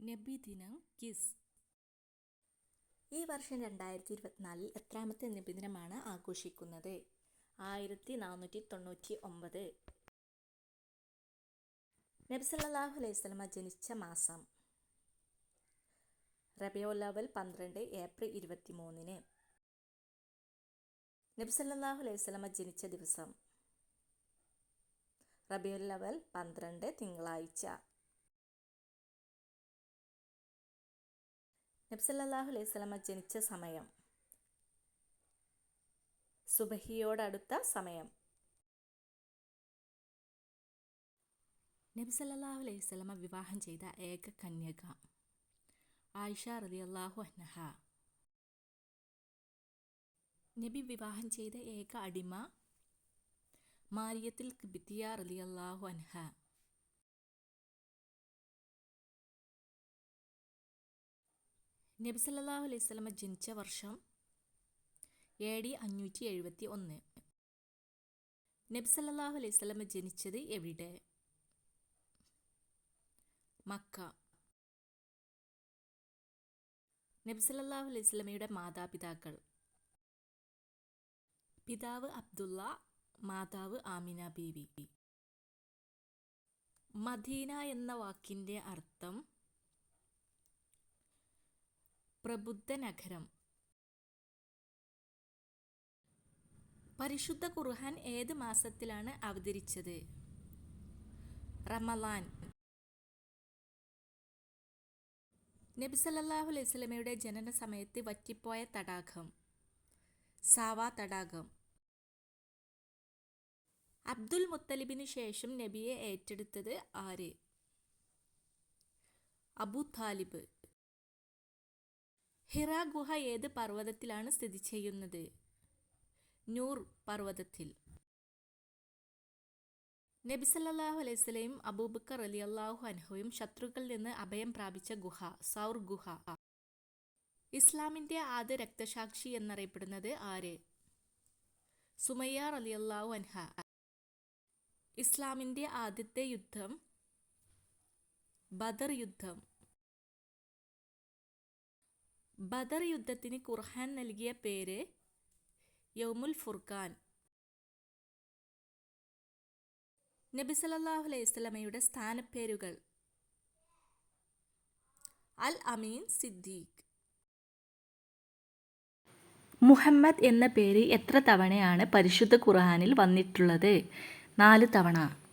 നബിദിനം kiss. ഈ വർഷം രണ്ടായിരത്തി ഇരുപത്തിനാലിൽ എത്രാമത്തെ നബിദിനമാണ് ആഘോഷിക്കുന്നത്? ആയിരത്തി നാനൂറ്റി തൊണ്ണൂറ്റി ഒമ്പത് നബ്സല്ലാഹു അലൈഹി വസല്ലമ ജനിച്ച മാസം. റബിയോലാവൽ പന്ത്രണ്ട് ഏപ്രിൽ ഇരുപത്തി മൂന്നിന് നബ്സല്ലാഹു അലൈഹി വസല്ലമ ജനിച്ച ദിവസം. റബിയുല്ലവൽ പന്ത്രണ്ട് തിങ്കളാഴ്ച. നബ്സല്ലാഹു അലൈഹി സ്വലമ ജനിച്ച സമയം. സുബഹിയോടടുത്ത സമയം. നബ്സല്ലാഹു അലൈഹി സ്വലമ വിവാഹം ചെയ്ത ഏക കന്യക ആയിഷ റളിയല്ലാഹു അൻഹ. നബി വിവാഹം ചെയ്ത ഏക അടിമ മാരിയത്തിൽ കിബിത്തിയ അള്ളാഹു അൻഹ. നബി സല്ലല്ലാഹു അലൈഹി സ്വലമ ജനിച്ച വർഷം എ ഡി അഞ്ഞൂറ്റി എഴുപത്തി ഒന്ന് നബി സല്ലല്ലാഹു അലൈഹി സ്വലമ ജനിച്ചത് എവിടെ? മക്ക. നബി സല്ലല്ലാഹു അലൈഹി സ്വലമയുടെ മാതാപിതാക്കൾ. പിതാവ് അബ്ദുള്ള മാതാവ് ആമിന ബീവി. മദീന എന്ന വാക്കിന്റെ അർത്ഥം പ്രബുദ്ധ നഗരം പരിശുദ്ധ ഖുർഹാൻ ഏത് മാസത്തിലാണ് അവതരിച്ചത്? റമലാൻ. നബി സല്ലല്ലാഹു അലൈഹി ജനന സമയത്ത് വറ്റിപ്പോയ തടാകം. സാവാ തടാകം. അബ്ദുൽ മുത്തലിബിന് ശേഷം നബിയെ ഏറ്റെടുത്തത് ആര്? അബു താലിബ്. ഹിറ ഗുഹ ഏത് പർവതത്തിലാണ് സ്ഥിതി ചെയ്യുന്നത്? നൂർ പർവതത്തിൽ. അലൈഹി വസല്ലം അബൂബക്കർ അലി അള്ളാഹു അൻഹുവും ശത്രുക്കളിൽ നിന്ന് അഭയം പ്രാപിച്ച ഗുഹ സൗർ ഗുഹ. ഇസ്ലാമിന്റെ ആദ്യ രക്തസാക്ഷി എന്നറിയപ്പെടുന്നത് ആര്? സുമയ്യാർ അലി അള്ളാഹു അൻഹ. ഇസ്ലാമിന്റെ ആദ്യത്തെ യുദ്ധം ബദർ യുദ്ധം. ബദർ യുദ്ധത്തിന് ഖുർഹാൻ നൽകിയ പേര് യൗമുൽ ഫുർഖാൻ. നബി സല്ലല്ലാഹു അലൈഹി വസല്ലമയുടെ സ്ഥാനപ്പേരുകൾ അൽ അമീൻ സിദ്ദീഖ്. മുഹമ്മദ് എന്ന പേര് എത്ര തവണയാണ് പരിശുദ്ധ ഖുർഹാനിൽ വന്നിട്ടുള്ളത്? നാല് തവണ.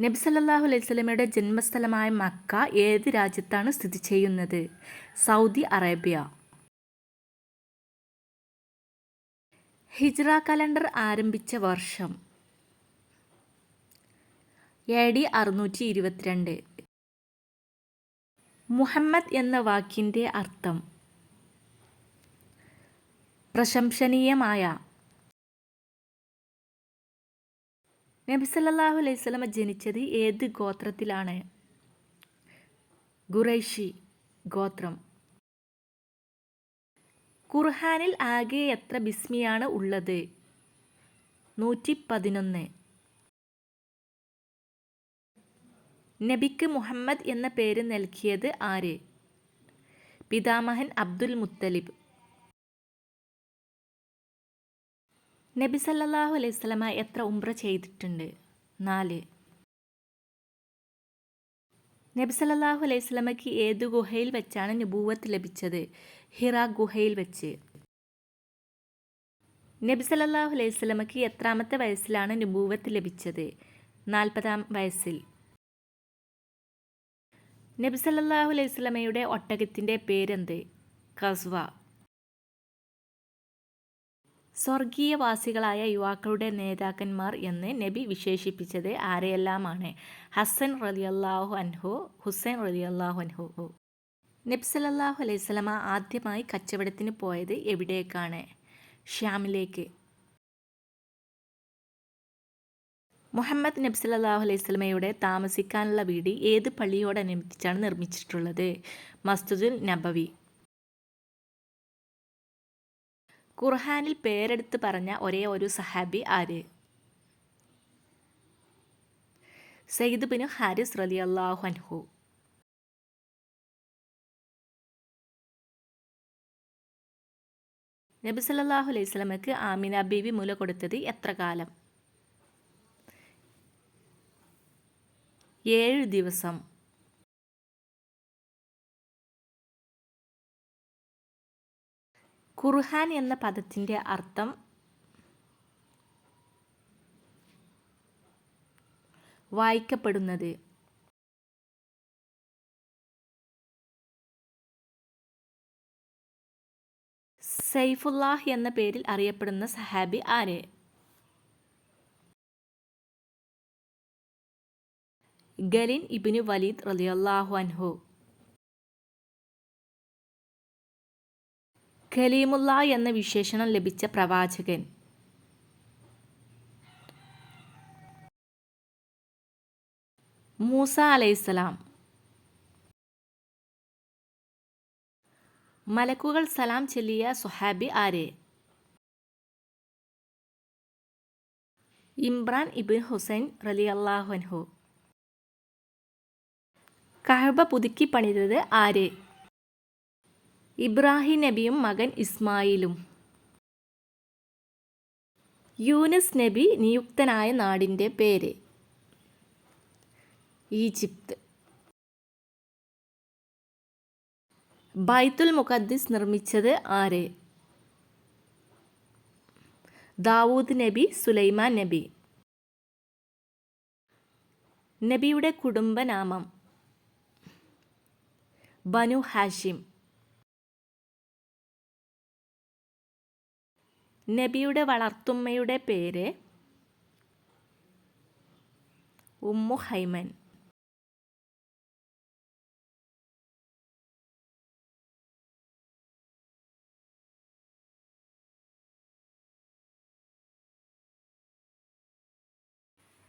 നബി സല്ലാഹു അലൈഹി സ്വലമയുടെ ജന്മസ്ഥലമായ മക്ക ഏത് രാജ്യത്താണ് സ്ഥിതി ചെയ്യുന്നത്? Saudi Arabia. ഹിജ്റ കലണ്ടർ ആരംഭിച്ച വർഷം. എ ഡി അറുന്നൂറ്റി ഇരുപത്തിരണ്ട് മുഹമ്മദ് എന്ന വാക്കിന്റെ അർത്ഥം. പ്രശംസനീയമായ നബി സല്ലല്ലാഹു അലൈഹി സ്വലമ ജനിച്ചത് ഏത് ഗോത്രത്തിലാണ്? ഖുറൈഷി ഗോത്രം. ഖുർഹാനിൽ ആകെ എത്ര ബിസ്മിയാണ് ഉള്ളത്? നൂറ്റി പതിനൊന്ന് നബിക്ക് മുഹമ്മദ് എന്ന പേര് നൽകിയത് ആര്? പിതാമഹൻ അബ്ദുൽ മുത്തലിബ്. നബി സല്ലാഹു അലൈഹി സ്വലമ എത്ര ഉംറ ചെയ്തിട്ടുണ്ട്? നാല്. നബി സല്ലാഹു അലൈഹി സ്വലമയ്ക്ക് ഏത് ഗുഹയിൽ വെച്ചാണ് നുബൂവത്ത് ലഭിച്ചത്? ഹിറ ഗുഹയിൽ വെച്ച്. നബി സല്ലാഹു അലൈഹി സ്വലമയ്ക്ക് എത്രാമത്തെ വയസ്സിലാണ് നുബൂവത്ത് ലഭിച്ചത്? നാൽപ്പതാം വയസ്സിൽ. നബി സല്ലാഹു അലൈഹി സ്വലമയുടെ ഒട്ടകത്തിന്റെ പേരെന്ത്? കസ്വ. സ്വർഗീയവാസികളായ യുവാക്കളുടെ നേതാക്കന്മാർ എന്ന് നബി വിശേഷിപ്പിച്ചത് ആരെയെല്ലാമാണ് ഹസൻ റലിയല്ലാഹു അൻഹു ഹുസൈൻ റലിയല്ലാഹു അൻഹു. നബി സല്ലല്ലാഹു അലൈഹി സ്വലമ ആദ്യമായി കച്ചവടത്തിന് പോയത് എവിടേക്കാണ്? ഷ്യാമിലേക്ക്. മുഹമ്മദ് നബി സല്ലല്ലാഹു അലൈഹി സ്വലമയുടെ താമസിക്കാനുള്ള വീട് ഏത് പള്ളിയോടനുബന്ധിച്ചാണ് നിർമ്മിച്ചിട്ടുള്ളത്? മസ്ജിദുൽ നബവി. ഖുർഹാനിൽ പേരെടുത്ത് പറഞ്ഞ ഒരേ ഒരു സഹാബി ആര്? സെയ്ദ് ബിനു ഹാരിസ് റലി അള്ളാഹു അൻഹു. നബി സല്ലാഹു അലൈഹി സ്വലമക്ക് ആമിന ബീവി മുല കൊടുത്തത് എത്ര കാലം? ഏഴ് ദിവസം. ഖുർഹാൻ എന്ന പദത്തിന്റെ അർത്ഥം വായിക്കപ്പെടുന്നത്. സൈഫുല്ലാഹ് എന്ന പേരിൽ അറിയപ്പെടുന്ന സഹാബി ആര്? ഗലിൻ ഇബിന് വലീദ് റലിയല്ലാഹു അൻഹു. ഖലീമുല്ല എന്ന വിശേഷണം ലഭിച്ച പ്രവാചകൻ. മൂസ അലൈസലാം മലക്കുകൾ സലാം ചൊല്ലിയ സുഹാബി ആരെ? ഇമ്രാൻ ഇബിൻ ഹുസൈൻ റലി അള്ളാഹുൻഹു കഹബ പുതുക്കി പണിതത് ആര്? ഇബ്രാഹിം നബിയും മകൻ ഇസ്മായിലും. യൂനസ് നബി നിയുക്തനായ നാടിന്റെ പേര്. ഈജിപ്ത്. ബൈത്തുൽ മുഖദ്ദിസ് നിർമ്മിച്ചത് ആര്? ദാവൂദ് നബി സുലൈമാൻ നബി. നബിയുടെ കുടുംബനാമം ബനു ഹാഷിം. നബിയുടെ വളർത്തുമ്മയുടെ പേര് ഉമ്മു ഹൈമൻ.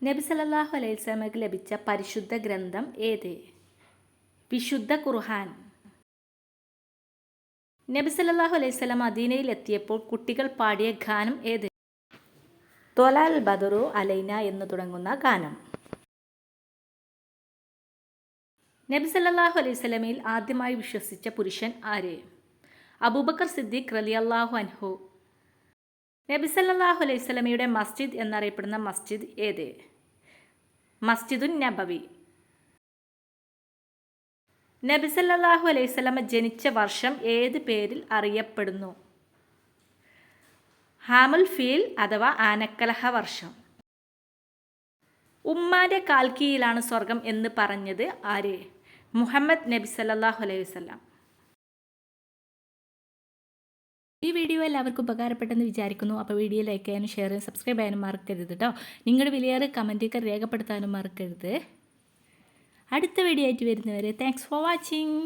നബി സല്ലല്ലാഹു അലൈഹി വസല്ലമക്ക് ലഭിച്ച പരിശുദ്ധ ഗ്രന്ഥം ഏത്? വിശുദ്ധ ഖുർഹാൻ നബി സല്ലല്ലാഹു അലൈഹി അദീനയിൽ എത്തിയപ്പോൾ കുട്ടികൾ പാടിയ ഗാനം ഏത്? തൊലാൽ ബദറു അലൈന എന്ന് തുടങ്ങുന്ന ഗാനം. നബി സല്ലല്ലാഹു അലൈഹി വസല്ലമയിൽ ആദ്യമായി വിശ്വസിച്ച പുരുഷൻ ആര്? അബൂബക്കർ സിദ്ദീഖ് റലി അള്ളാഹു അൻഹു. നബി സല്ലാഹു അലൈഹി വസല്ലമയുടെ മസ്ജിദ് എന്നറിയപ്പെടുന്ന മസ്ജിദ് ഏത്? മസ്ജിദുൻ നബവി. നബി സല്ലല്ലാഹു അലൈഹി വസല്ലമ ജനിച്ച വർഷം ഏത് പേരിൽ അറിയപ്പെടുന്നു? ഹാമുൽ ഫീൽ അഥവാ ആനക്കലഹ വർഷം. ഉമ്മാന്റെ കാൽക്കീയിലാണ് സ്വർഗം എന്ന് പറഞ്ഞത് ആര്? മുഹമ്മദ് നബി സല്ലല്ലാഹു അലൈഹി വസ്ലാം ഈ വീഡിയോ എല്ലാവർക്കും ഉപകാരപ്പെട്ടെന്ന് വിചാരിക്കുന്നു. അപ്പോൾ വീഡിയോ ലൈക്ക് ചെയ്യാനും ഷെയർ ചെയ്യാനും സബ്സ്ക്രൈബ് ചെയ്യാനും മറക്കരുത് കേട്ടോ. നിങ്ങളുടെ വിലയേറെ കമന്റൊക്കെ രേഖപ്പെടുത്താനും മറക്കരുത്. അടുത്ത വീഡിയോ ആയിട്ട് വരുന്നവരെ താങ്ക്സ് ഫോർ വാച്ചിങ്